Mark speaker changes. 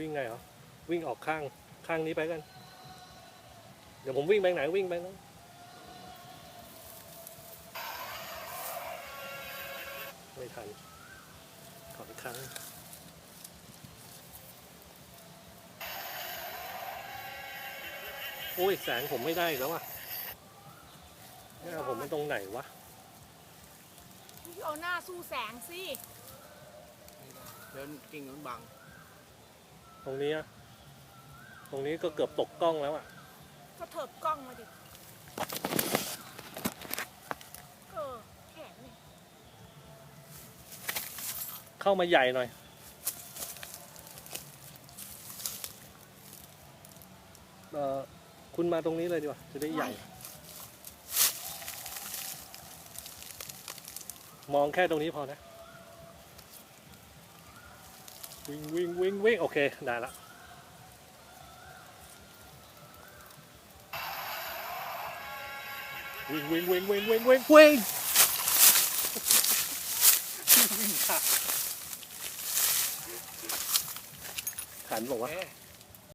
Speaker 1: วิ่งไงเหรอ วิ่งออกข้างข้างนี้ไปกัน เดี๋ยวผมวิ่งไปไหนวิ่งไปนั้นไม่ทัน ขออีกครั้งโอ้ยแสงผมไม่ได้อีกแล้วอะหน้าผมมันตรงไหนวะ
Speaker 2: พี่เอาหน้าสู้แสงสิ
Speaker 3: เดินกิ่งนู้นบัง
Speaker 1: ตรงนี้อะตรงนี้ก็เกือบตกกล้องแล้วอะ
Speaker 2: ก็เถิบกล้องมาดิเออแขนนี่
Speaker 1: เข้ามาใหญ่หน่อย เอ่อ คุณมาตรงนี้เลยดีกว่า จะได้ใหญ่ มองแค่ตรงนี้พอนะ วิ่งวิ่งวิ่งวิ่งโอเค ได้ละวิ่งวิ่งวิ่งวิ่งวิ่งวิ่งวิ่งวิ่งค่ะขันบอกว่า
Speaker 3: เอ๊ะ